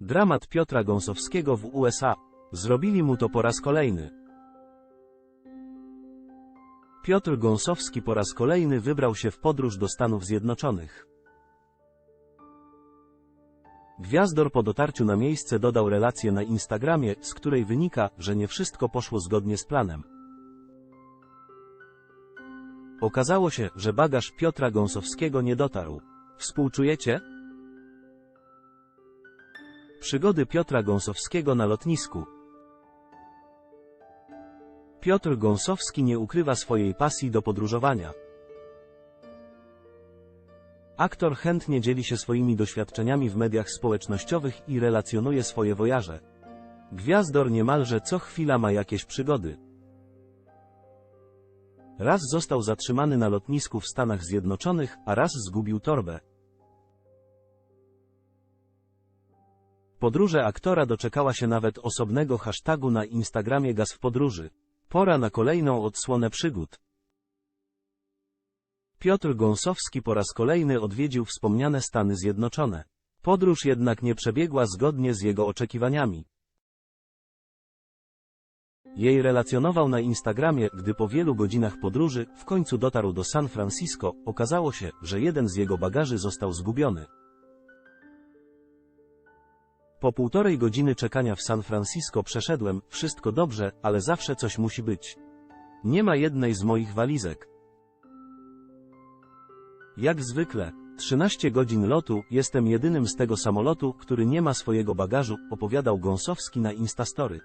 Dramat Piotra Gąsowskiego w USA. Zrobili mu to po raz kolejny. Piotr Gąsowski po raz kolejny wybrał się w podróż do Stanów Zjednoczonych. Gwiazdor po dotarciu na miejsce dodał relację na Instagramie, z której wynika, że nie wszystko poszło zgodnie z planem. Okazało się, że bagaż Piotra Gąsowskiego nie dotarł. Współczujecie? Przygody Piotra Gąsowskiego na lotnisku. Piotr Gąsowski nie ukrywa swojej pasji do podróżowania. Aktor chętnie dzieli się swoimi doświadczeniami w mediach społecznościowych i relacjonuje swoje wojaże. Gwiazdor niemalże co chwila ma jakieś przygody. Raz został zatrzymany na lotnisku w Stanach Zjednoczonych, a raz zgubił torbę. Podróże aktora doczekała się nawet osobnego hashtagu na Instagramie Gaz w podróży. Pora na kolejną odsłonę przygód. Piotr Gąsowski po raz kolejny odwiedził wspomniane Stany Zjednoczone. Podróż jednak nie przebiegła zgodnie z jego oczekiwaniami. Jej relacjonował na Instagramie, gdy po wielu godzinach podróży w końcu dotarł do San Francisco, okazało się, że jeden z jego bagaży został zgubiony. Po półtorej godziny czekania w San Francisco przeszedłem, wszystko dobrze, ale zawsze coś musi być. Nie ma jednej z moich walizek. Jak zwykle, 13 godzin lotu, jestem jedynym z tego samolotu, który nie ma swojego bagażu, opowiadał Gąsowski na Instastory.